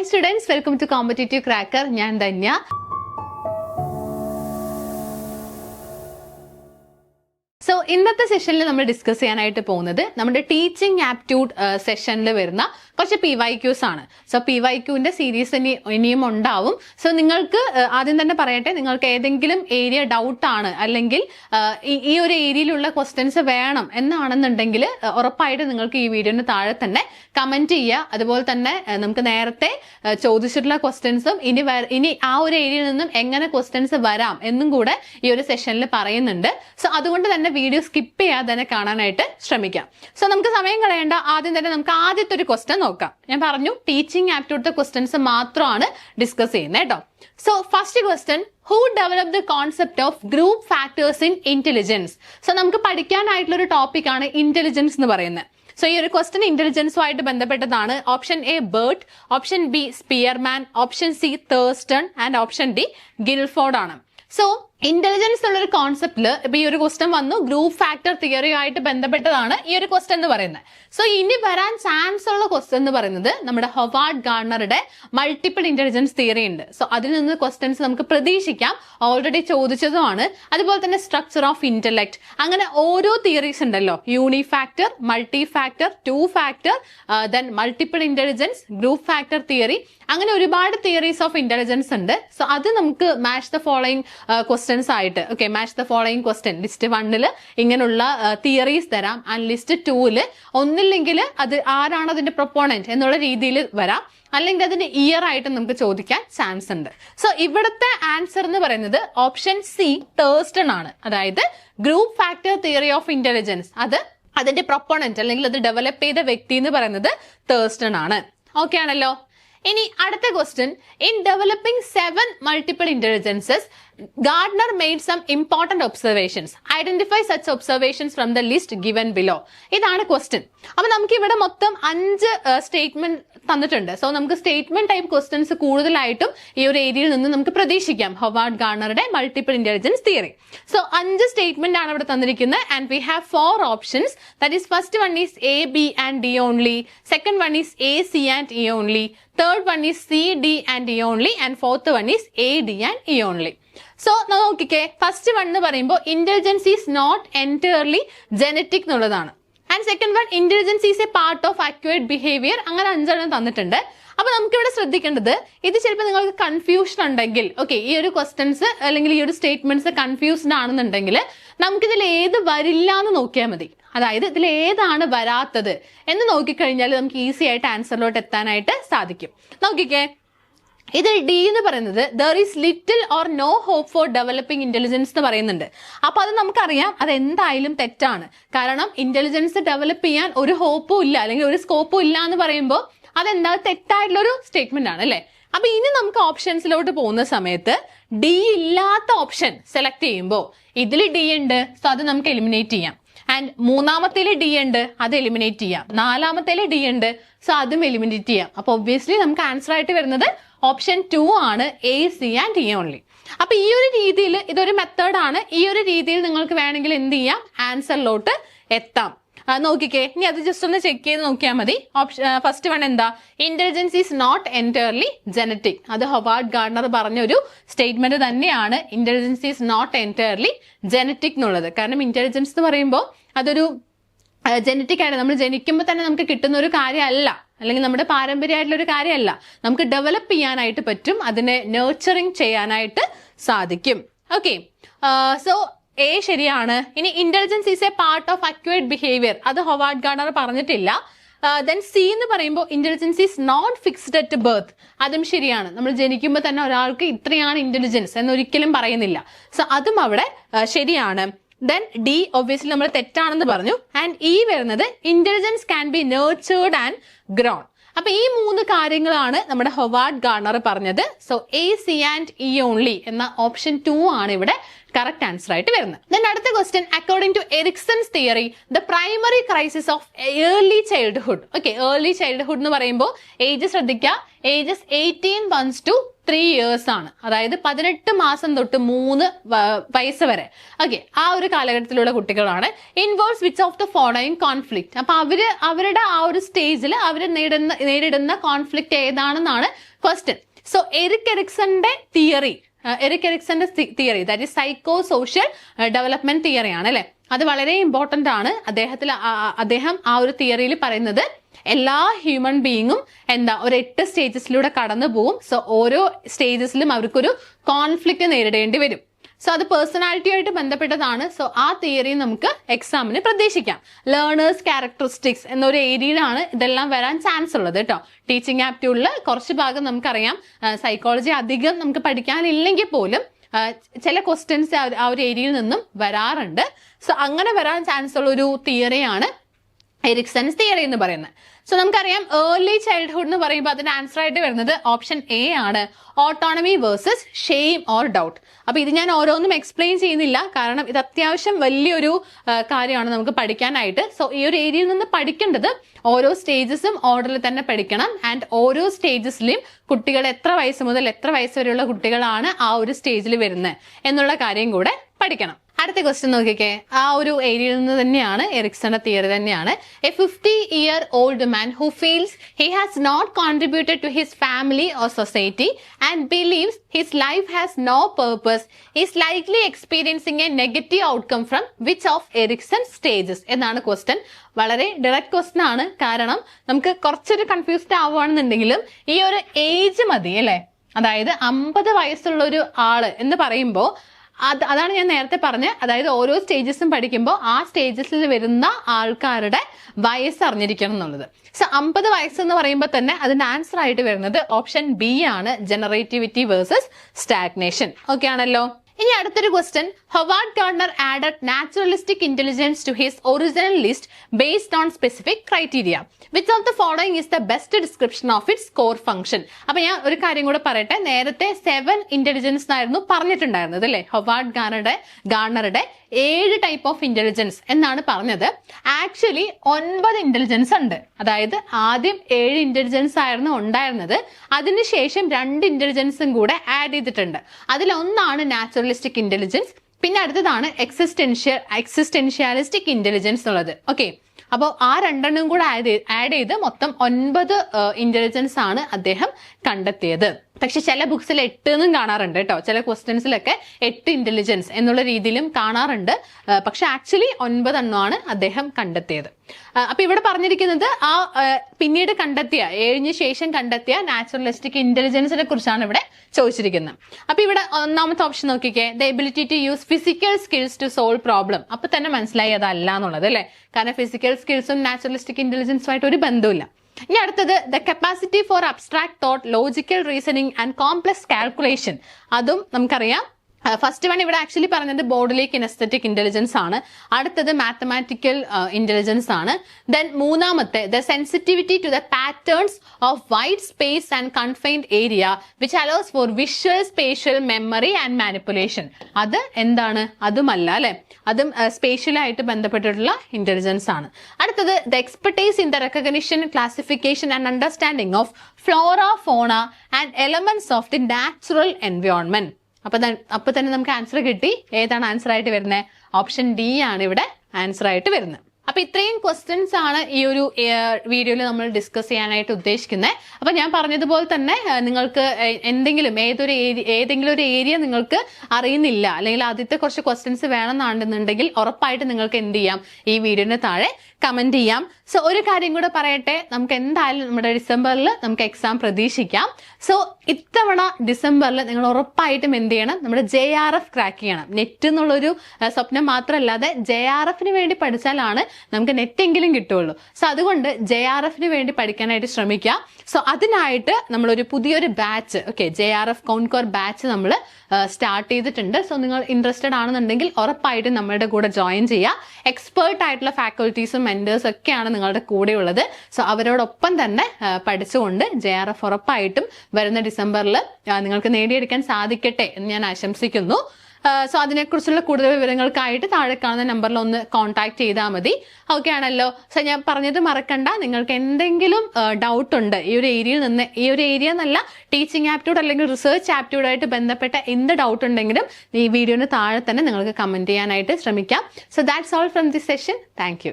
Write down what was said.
Hi students welcome to competitive cracker ഞാൻ ധന്യ. ഇന്നത്തെ സെഷനിൽ നമ്മൾ ഡിസ്കസ് ചെയ്യാനായിട്ട് പോകുന്നത് നമ്മുടെ ടീച്ചിങ് ആപ്റ്റ്യൂഡ് സെഷനിൽ വരുന്ന കുറച്ച് പി വൈ ക്യൂസ് ആണ്. സോ പി വൈ ക്യൂവിന്റെ സീരീസ് ഇനി ഇനിയും ഉണ്ടാവും. സോ നിങ്ങൾക്ക് ആദ്യം തന്നെ പറയട്ടെ നിങ്ങൾക്ക് ഏതെങ്കിലും ഏരിയ ഡൗട്ട് ആണ് അല്ലെങ്കിൽ ഈ- ഒരു ഏരിയയിലുള്ള ക്വസ്റ്റ്യൻസ് വേണം എന്നാണെന്നുണ്ടെങ്കിൽ ഉറപ്പായിട്ട് നിങ്ങൾക്ക് ഈ വീഡിയോന് താഴെ തന്നെ കമന്റ് ചെയ്യുക. അതുപോലെ തന്നെ നമുക്ക് നേരത്തെ ചോദിച്ചിട്ടുള്ള ക്വസ്റ്റ്യൻസും ഇനി ഇനി ആ ഒരു ഏരിയയിൽ നിന്നും എങ്ങനെ ക്വസ്റ്റ്യൻസ് വരാം എന്നും കൂടെ ഈ ഒരു സെഷനിൽ പറയുന്നുണ്ട്. സോ അതുകൊണ്ട് തന്നെ വീഡിയോ സ്കിപ്പ് ചെയ്യാതെ തന്നെ കാണാനായിട്ട് ശ്രമിക്കാം. സോ നമുക്ക് സമയം കളയേണ്ട. ആദ്യം തന്നെ നമുക്ക് ആദ്യത്തെ ഒരു ക്വസ്റ്റ്യൻ നോക്കാം. ഞാൻ പറഞ്ഞു ടീച്ചിങ് ആപ്റ്റിറ്റ്യൂഡ് ക്വസ്റ്റ്യൻസ് മാത്രമാണ് ഡിസ്കസ് ചെയ്യുന്നത് കേട്ടോ so first question who develop the concept of group factors in intelligence so നമുക്ക് പഠിക്കാനായിട്ടുള്ള ഒരു ടോപ്പിക്കാണ് ഇന്റലിജൻസ് എന്ന് പറയുന്നത്. സോ ഈ ഒരു ക്വസ്റ്റ്യൻ ഇന്റലിജൻസുമായിട്ട് ബന്ധപ്പെട്ടതാണ്. Option A Burt option B Spearman option C Thurstone and option D Guilford ആണ്. സോ ഇന്റലിജൻസ് എന്നുള്ള ഒരു കോൺസെപ്റ്റിൽ ഇപ്പൊ ഈ ഒരു ക്വസ്റ്റ്യൻ വന്നു. ഗ്രൂപ്പ് ഫാക്ടർ തിയറിയുമായിട്ട് ബന്ധപ്പെട്ടതാണ് ഈ ഒരു ക്വസ്റ്റ്യൻ എന്ന് പറയുന്നത്. സോ ഇനി വരാൻ ചാൻസ് ഉള്ള ക്വസ്റ്റ്യൻ എന്ന് പറയുന്നത് നമ്മുടെ ഹൊവാർഡ് ഗാർണറുടെ മൾട്ടിപ്പിൾ ഇന്റലിജൻസ് തിയറി ഉണ്ട്. സോ അതിൽ നിന്ന് ക്വസ്റ്റ്യൻസ് നമുക്ക് പ്രതീക്ഷിക്കാം. ഓൾറെഡി ചോദിച്ചതുമാണ്. അതുപോലെ തന്നെ സ്ട്രക്ചർ ഓഫ് ഇന്റലക്ട് അങ്ങനെ ഓരോ തിയറീസ് ഉണ്ടല്ലോ. Unifactor multifactor two factor then multiple intelligence group factor theory അങ്ങനെ ഒരുപാട് തിയറീസ് ഓഫ് ഇന്റലിജൻസ് ഉണ്ട്. സോ അത് നമുക്ക് മാച്ച് ദ ഫോളോയിങ് ക്വസ്റ്റ്യൻസ് ആയിട്ട് okay match the following question list വണ്ണിൽ ഇങ്ങനെയുള്ള തിയറീസ് തരാം. ആൻഡ് ലിസ്റ്റ് ടൂൽ ഒന്നില്ലെങ്കിൽ അത് ആരാണ് അതിന്റെ പ്രൊപ്പോണന്റ് എന്നുള്ള രീതിയിൽ വരാം. അല്ലെങ്കിൽ അതിന് ഇയർ ആയിട്ട് നമുക്ക് ചോദിക്കാൻ ചാൻസ് ഉണ്ട്. സോ ഇവിടുത്തെ ആൻസർ എന്ന് പറയുന്നത് ഓപ്ഷൻ സി തേഴ്സ്റ്റൺ ആണ്. അതായത് group factor theory of intelligence അത് അതിന്റെ പ്രൊപ്പോണന്റ് അല്ലെങ്കിൽ അത് ഡെവലപ്പ് ചെയ്ത വ്യക്തി എന്ന് പറയുന്നത് തേഴ്സ്റ്റൺ ആണ്. ഓക്കെ ആണല്ലോ? ഇനി അടുത്ത question in developing seven multiple intelligences Gardner made some important observations identify such observations from the list given below ഇതാണ് ക്വസ്റ്റ്യൻ അപ്പൊ നമുക്ക് ഇവിടെ മൊത്തം അഞ്ച് സ്റ്റേറ്റ്മെന്റ് തന്നിട്ടുണ്ട്. സോ നമുക്ക് സ്റ്റേറ്റ്മെന്റ് ടൈപ്പ് ക്വസ്റ്റ്യൻസ് കൂടുതലായിട്ടും ഈ ഒരു ഏരിയയിൽ നിന്ന് നമുക്ക് പ്രതീക്ഷിക്കാം. ഹൊവാർഡ് ഗാർണറുടെ മൾട്ടിപ്പിൾ ഇന്റലിജൻസ് തിയറി സോ അഞ്ച് സ്റ്റേറ്റ്മെന്റ് ആണ് ഇവിടെ തന്നിരിക്കുന്നത്. And we have four options that is first one is A B and D only second one is A C and E only third one is C D and E only and fourth one is A D and E only so നോക്കിക്കേ. First one എന്ന് പറയുമ്പോൾ intelligence is not entirely genetic എന്നുള്ളതാണ്. And second one intelligence is a part of acquired behaviour അങ്ങനെ അഞ്ചെണ്ണം തന്നിട്ടുണ്ട്. അപ്പൊ നമുക്ക് ഇവിടെ ശ്രദ്ധിക്കേണ്ടത് ഇത് ചിലപ്പോൾ നിങ്ങൾക്ക് കൺഫ്യൂഷൻ ഉണ്ടെങ്കിൽ ഓക്കെ ഈ ഒരു ക്വസ്റ്റ്യൻസ് അല്ലെങ്കിൽ ഈ ഒരു സ്റ്റേറ്റ്മെന്റ്സ് കൺഫ്യൂസ്ഡ് ആണെന്നുണ്ടെങ്കിൽ നമുക്കിതിൽ ഏത് വരില്ല എന്ന് നോക്കിയാൽ മതി. അതായത് ഇതിൽ ഏതാണ് വരാത്തത് എന്ന് നോക്കിക്കഴിഞ്ഞാൽ നമുക്ക് ഈസി ആയിട്ട് ആൻസറിലോട്ട് എത്താനായിട്ട് സാധിക്കും. നോക്കിക്കേ. ഇതിൽ ഡി എന്ന് പറയുന്നത് there is little or no hope for developing intelligence എന്ന് പറയുന്നുണ്ട്. അപ്പോൾ അത് നമുക്കറിയാം അത് എന്തായാലും തെറ്റാണ്. കാരണം ഇന്റലിജൻസ് ഡെവലപ്പ് ചെയ്യാൻ ഒരു ഹോപ്പും ഇല്ല അല്ലെങ്കിൽ ഒരു സ്കോപ്പും ഇല്ല എന്ന് പറയുമ്പോൾ അതെന്താ? തെറ്റായിട്ടുള്ള ഒരു സ്റ്റേറ്റ്മെന്റ് ആണ് അല്ലെ? അപ്പൊ ഇനി നമുക്ക് ഓപ്ഷൻസിലോട്ട് പോകുന്ന സമയത്ത് ഡി ഇല്ലാത്ത ഓപ്ഷൻ സെലക്ട് ചെയ്യുമ്പോൾ ഇതിൽ ഡി ഉണ്ട് സോ അത് നമുക്ക് എലിമിനേറ്റ് ചെയ്യാം. ആൻഡ് മൂന്നാമത്തേൽ ഡി ഉണ്ട് അത് എലിമിനേറ്റ് ചെയ്യാം. നാലാമത്തേൽ ഡി ഉണ്ട് സോ അതും എലിമിനേറ്റ് ചെയ്യാം. അപ്പൊ ഒബ്വിയസ്ലി നമുക്ക് ആൻസർ ആയിട്ട് വരുന്നത് ഓപ്ഷൻ ടു ആണ് A C and E only അപ്പൊ ഈ ഒരു രീതിയിൽ ഇതൊരു മെത്തേഡാണ് ഈ ഒരു രീതിയിൽ നിങ്ങൾക്ക് വേണമെങ്കിൽ എന്ത് ചെയ്യാം? ആൻസറിലോട്ട് എത്താം. നോക്കിക്കേ. ഇനി അത് ജസ്റ്റ് ഒന്ന് ചെക്ക് ചെയ്ത് നോക്കിയാൽ മതി. ഓപ്ഷൻ ഫസ്റ്റ് വൺ എന്താ? Intelligence is not entirely genetic അത് ഹൊവാർഡ് ഗാർഡനർ പറഞ്ഞ ഒരു സ്റ്റേറ്റ്മെന്റ് തന്നെയാണ്. Intelligence is not entirely genetic എന്നുള്ളത്. കാരണം ഇന്റലിജൻസ് എന്ന് പറയുമ്പോൾ അതൊരു ജനറ്റിക് ആയിട്ട് നമ്മൾ ജനിക്കുമ്പോൾ തന്നെ നമുക്ക് കിട്ടുന്ന ഒരു കാര്യമല്ല. അല്ലെങ്കിൽ നമ്മുടെ പാരമ്പര്യമായിട്ടുള്ള ഒരു കാര്യമല്ല. നമുക്ക് ഡെവലപ്പ് ചെയ്യാനായിട്ട് പറ്റും അതിനെ നേർച്ചറിങ് ചെയ്യാനായിട്ട് സാധിക്കും. ഓക്കെ സോ എ ശരിയാണ്. ഇനി intelligence is a part of acquired behaviour അത് ഹൊവാർഡ് ഗാർണർ പറഞ്ഞിട്ടില്ല. ദെൻ സി എന്ന് പറയുമ്പോൾ intelligence is not fixed at birth അതും ശരിയാണ്. നമ്മൾ ജനിക്കുമ്പോൾ തന്നെ ഒരാൾക്ക് ഇത്രയാണ് ഇന്റലിജൻസ് എന്നൊരിക്കലും പറയുന്നില്ല. സോ അതും അവിടെ ശരിയാണ്. ദെൻ ഡി ഒബ്വിയസ്ലി നമ്മൾ തെറ്റാണെന്ന് പറഞ്ഞു. ആൻഡ് ഇ വരുന്നത് intelligence can be nurtured and grown അപ്പൊ ഈ മൂന്ന് കാര്യങ്ങളാണ് നമ്മുടെ ഹൊവാർഡ് ഗാർണർ പറഞ്ഞത്. So A C and E only എന്ന ഓപ്ഷൻ ടു ആണ് ഇവിടെ. കറക്റ്റ് ആൻസർ ആയിട്ട് വരുന്നത്. അടുത്ത question according to Erikson's theory the primary crisis of early childhood okay early childhood എന്ന് പറയുമ്പോൾ ഏജ് ശ്രദ്ധിക്കുക ages eighteen months to three years ആണ്. അതായത് പതിനെട്ട് മാസം തൊട്ട് മൂന്ന് വയസ്സ് വരെ. ഓക്കെ ആ ഒരു കാലഘട്ടത്തിലുള്ള കുട്ടികളാണ് involves which of the following conflict അപ്പൊ അവർ അവരുടെ ആ ഒരു സ്റ്റേജിൽ അവർ നേരിടുന്ന നേരിടുന്ന കോൺഫ്ലിക്റ്റ് ഏതാണെന്നാണ് ക്വസ്റ്റ്യൻ സോ എറിക് എറിക്സന്റെ theory Eric എറിക്സന്റെ theory that is psychosocial development തിയറിയാണ് അല്ലെ? അത് വളരെ ഇമ്പോർട്ടന്റ് ആണ്. അദ്ദേഹത്തിൽ അദ്ദേഹം ആ ഒരു തിയറിയിൽ പറയുന്നത് എല്ലാ ഹ്യൂമൻ ബീയിങ്ങും എന്താ ഒരു എട്ട് സ്റ്റേജസിലൂടെ കടന്നു പോവും സോ ഓരോ സ്റ്റേജസിലും അവർക്കൊരു കോൺഫ്ലിക്റ്റ് നേരിടേണ്ടി വരും. സോ അത് പേഴ്സണാലിറ്റി ആയിട്ട് ബന്ധപ്പെട്ടതാണ്. സോ ആ തിയറി നമുക്ക് എക്സാമിന് പ്രതീക്ഷിക്കാം. ലേണേഴ്സ് ക്യാരക്ടറിസ്റ്റിക്സ് എന്നൊരു ഏരിയയിലാണ് ഇതെല്ലാം വരാൻ ചാൻസ് ഉള്ളത് കേട്ടോ ടീച്ചിങ് ആപ്റ്റ്യൂഡിൽ കുറച്ച് ഭാഗം നമുക്കറിയാം. സൈക്കോളജി അധികം നമുക്ക് പഠിക്കാനില്ലെങ്കിൽ പോലും ചില ക്വസ്റ്റ്യൻസ് ആ ഒരു ഏരിയയിൽ നിന്നും വരാറുണ്ട്. സോ അങ്ങനെ വരാൻ ചാൻസ് ഉള്ള ഒരു തിയറിയാണ് എരിക്സൺസ് തിയറി എന്ന് പറയുന്നത്. സോ നമുക്കറിയാം ഏർലി ചൈൽഡ്ഹുഡ് എന്ന് പറയുമ്പോൾ അതിന്റെ ആൻസർ ആയിട്ട് വരുന്നത് ഓപ്ഷൻ എ ആണ്. Autonomy versus shame or doubt അപ്പോൾ ഇത് ഞാൻ ഓരോന്നും എക്സ്പ്ലെയിൻ ചെയ്യുന്നില്ല. കാരണം ഇത് അത്യാവശ്യം വലിയൊരു കാര്യമാണ് നമുക്ക് പഠിക്കാനായിട്ട്. സോ ഈ ഒരു ഏരിയയിൽ നിന്ന് പഠിക്കേണ്ടത് ഓരോ സ്റ്റേജസും ഓർഡറിൽ തന്നെ പഠിക്കണം. ആൻഡ് ഓരോ സ്റ്റേജസിലും കുട്ടികൾ എത്ര വയസ്സ് മുതൽ എത്ര വയസ്സ് വരെയുള്ള കുട്ടികളാണ് ആ ഒരു സ്റ്റേജിൽ വരുന്നത്. എന്നുള്ള കാര്യം കൂടെ പഠിക്കണം. അടുത്ത ക്വസ്റ്റ്യൻ നോക്കിക്കേ. ആ ഒരു ഏരിയയിൽ നിന്ന് തന്നെയാണ് എറിക്സന്റെ തിയറി തന്നെയാണ്. A fifty year old man who feels he has not contributed to his family or society and believes his life has no purpose is likely experiencing a negative outcome from which of Erikson stages എന്നാണ് question വളരെ direct question ആണ്. കാരണം നമുക്ക് കുറച്ചൊരു confused ആവുകയാണെന്നുണ്ടെങ്കിലും ഈ ഒരു age മതി അല്ലേ? അതായത് അമ്പത് വയസ്സുള്ള ഒരു ആൾ എന്ന് പറയുമ്പോൾ അത് അതാണ് ഞാൻ നേരത്തെ പറഞ്ഞത് അതായത് ഓരോ സ്റ്റേജസും പഠിക്കുമ്പോൾ ആ സ്റ്റേജസിൽ വരുന്ന ആൾക്കാരുടെ വയസ്സ് അറിഞ്ഞിരിക്കണം എന്നുള്ളത്. സോ അമ്പത് വയസ്സ് എന്ന് പറയുമ്പോൾ തന്നെ അതിന്റെ ആൻസർ ആയിട്ട് വരുന്നത് ഓപ്ഷൻ ബി ആണ് ജനറേറ്റിവിറ്റി വേഴ്സസ് സ്റ്റാഗ്നേഷൻ ഓക്കെ ആണല്ലോ? ഇനി അടുത്തൊരു question Howard Gardner added naturalistic intelligence to his original list based on specific criteria which of the following is the best description of its core function അപ്പൊ ഞാൻ ഒരു കാര്യം കൂടെ പറയട്ടെ. നേരത്തെ സെവൻ ഇന്റലിജൻസ് എന്നായിരുന്നു പറഞ്ഞിട്ടുണ്ടായിരുന്നത് അല്ലേ? ഹൊവാർഡ് ഗാർണറുടെ ഗാർണറുടെ ഏഴ് ടൈപ്പ് ഓഫ് ഇന്റലിജൻസ് എന്നാണ് പറഞ്ഞത്. ആക്ച്വലി ഒൻപത് ഇന്റലിജൻസ് ഉണ്ട്. അതായത് ആദ്യം ഏഴ് ഇന്റലിജൻസ് ആയിരുന്നു ഉണ്ടായിരുന്നത്. അതിനുശേഷം രണ്ട് ഇന്റലിജൻസും കൂടെ ആഡ് ചെയ്തിട്ടുണ്ട്. അതിലൊന്നാണ് നാച്ചുറലിസ്റ്റിക് ഇന്റലിജൻസ് പിന്നെ അടുത്തതാണ് എക്സിസ്റ്റൻഷ്യൽ എക്സിസ്റ്റൻഷ്യാലിസ്റ്റിക് ഇന്റലിജൻസ് എന്നുള്ളത് ഓക്കെ അപ്പോൾ ആ രണ്ടെണ്ണം കൂടെ ആഡ് ആഡ് ചെയ്ത് മൊത്തം ഒൻപത് ഇന്റലിജൻസ് ആണ് അദ്ദേഹം കണ്ടെത്തിയത്. പക്ഷെ ചില ബുക്സിൽ എട്ട് എന്നും കാണാറുണ്ട് കേട്ടോ. ചില ക്വസ്റ്റ്യൻസിലൊക്കെ എട്ട് ഇന്റലിജൻസ് എന്നുള്ള രീതിയിലും കാണാറുണ്ട്. പക്ഷെ ആക്ച്വലി ഒൻപതെണ്ണമാണ് അദ്ദേഹം കണ്ടെത്തിയത്. അപ്പൊ ഇവിടെ പറഞ്ഞിരിക്കുന്നത് ആ, പിന്നീട് കണ്ടെത്തിയ ഏഴിന് ശേഷം കണ്ടെത്തിയ നാച്ചുറലിസ്റ്റിക് ഇന്റലിജൻസിനെ കുറിച്ചാണ് ഇവിടെ ചോദിച്ചിരിക്കുന്നത്. അപ്പൊ ഇവിടെ ഒന്നാമത്തെ ഓപ്ഷൻ നോക്കിക്കേ. The ability to use physical skills to solve problem അപ്പൊ തന്നെ മനസ്സിലായി അതല്ല എന്നുള്ളത് അല്ലേ? കാരണം ഫിസിക്കൽ സ്കിൽസും നാച്ചുറലിസ്റ്റിക് ഇന്റലിജൻസുമായിട്ട് ഒരു ബന്ധമില്ല ഇനി അടുത്തത് the capacity for abstract thought logical reasoning and complex calculation അതും നമുക്കറിയാം. ഫസ്റ്റ് വൺ ഇവിടെ ആക്ച്വലി പറഞ്ഞത് ബോഡിലേക്ക് കിനസ്തറ്റിക് ഇന്റലിജൻസ് ആണ്. അടുത്തത് മാത്തമാറ്റിക്കൽ ഇന്റലിജൻസ് ആണ്. ദെൻ മൂന്നാമത്തെ the sensitivity to the patterns of wide space and confined area which allows for visual spatial memory and manipulation അത് എന്താണ്? അതുമല്ല അല്ലെ? അതും സ്പേഷ്യലായിട്ട് ബന്ധപ്പെട്ടിട്ടുള്ള ഇന്റലിജൻസ് ആണ്. അടുത്തത് the expertise in the recognition classification and understanding of flora fauna and elements of the natural environment അപ്പൊ അപ്പൊ തന്നെ നമുക്ക് ആൻസർ കിട്ടി. ഏതാണ് ആൻസർ ആയിട്ട് വരുന്നത് ഓപ്ഷൻ ഡി ആണ് ഇവിടെ ആൻസർ ആയിട്ട് വരുന്നത്. അപ്പൊ ഇത്രയും ക്വസ്റ്റ്യൻസ് ആണ് ഈ ഒരു വീഡിയോയിൽ നമ്മൾ ഡിസ്കസ് ചെയ്യാനായിട്ട് ഉദ്ദേശിക്കുന്നത് അപ്പൊ ഞാൻ പറഞ്ഞതുപോലെ തന്നെ നിങ്ങൾക്ക് എന്തെങ്കിലും ഏതൊരു ഏരിയ ഏതെങ്കിലും ഒരു ഏരിയ നിങ്ങൾക്ക് അറിയുന്നില്ല അല്ലെങ്കിൽ ആദ്യത്തെ കുറച്ച് ക്വസ്റ്റ്യൻസ് വേണമെന്നാണെന്നുണ്ടെങ്കിൽ ഉറപ്പായിട്ട് നിങ്ങൾക്ക് എന്ത് ചെയ്യാം? ഈ വീഡിയോന് താഴെ കമന്റ് ചെയ്യാം. സോ ഒരു കാര്യം കൂടെ പറയട്ടെ. നമുക്ക് എന്തായാലും നമ്മുടെ ഡിസംബറിൽ നമുക്ക് എക്സാം പ്രതീക്ഷിക്കാം. സോ ഇത്തവണ ഡിസംബറിൽ നിങ്ങൾ ഉറപ്പായിട്ടും എന്ത് ചെയ്യണം? നമ്മുടെ ജെ ആർ എഫ് ക്രാക്ക് ചെയ്യണം. നെറ്റ് എന്നുള്ളൊരു സ്വപ്നം മാത്രമല്ലാതെ ജെ ആർ എഫിന് വേണ്ടി പഠിച്ചാലാണ് നമുക്ക് നെറ്റ് എങ്കിലും കിട്ടുള്ളൂ സോ അതുകൊണ്ട് ജെ ആർ എഫിന് വേണ്ടി പഠിക്കാനായിട്ട് ശ്രമിക്കുക. സോ അതിനായിട്ട് നമ്മളൊരു പുതിയൊരു batch okay J R F കൗൺകോർ batch നമ്മൾ സ്റ്റാർട്ട് ചെയ്തിട്ടുണ്ട്. സോ നിങ്ങൾ ഇൻട്രസ്റ്റഡ് ആണെന്നുണ്ടെങ്കിൽ ഉറപ്പായിട്ടും നമ്മളുടെ കൂടെ ജോയിൻ ചെയ്യുക. എക്സ്പേർട്ട് ആയിട്ടുള്ള ഫാക്കൽറ്റീസും മെന്റേഴ്സ് ഒക്കെയാണ് നിങ്ങളുടെ കൂടെ ഉള്ളത്. സോ അവരോടൊപ്പം തന്നെ പഠിച്ചുകൊണ്ട് ജെ ആർ എഫ് ഉറപ്പായിട്ടും വരുന്ന ഡിസംബറിൽ നിങ്ങൾക്ക് നേടിയെടുക്കാൻ സാധിക്കട്ടെ എന്ന് ഞാൻ ആശംസിക്കുന്നു. സോ അതിനെക്കുറിച്ചുള്ള കൂടുതൽ വിവരങ്ങൾക്കായിട്ട് താഴെ കാണുന്ന നമ്പറിൽ ഒന്ന് കോൺടാക്ട് ചെയ്താൽ മതി. ഓക്കെ ആണല്ലോ. സോ ഞാൻ പറഞ്ഞത് മറക്കണ്ട. നിങ്ങൾക്ക് എന്തെങ്കിലും ഡൗട്ട് ഉണ്ട് ഈ ഒരു ഏരിയയിൽ നിന്ന് ഈ ഒരു ഏരിയ എന്നല്ല ടീച്ചിങ് ആപ്റ്റ്യൂഡ് അല്ലെങ്കിൽ റിസർച്ച് ആപ്റ്റ്യൂഡായിട്ട് ബന്ധപ്പെട്ട എന്ത് ഡൗട്ട് ഉണ്ടെങ്കിലും ഈ വീഡിയോന് താഴെ തന്നെ നിങ്ങൾക്ക് കമന്റ് ചെയ്യാനായിട്ട് ശ്രമിക്കാം. So that's all from this session thank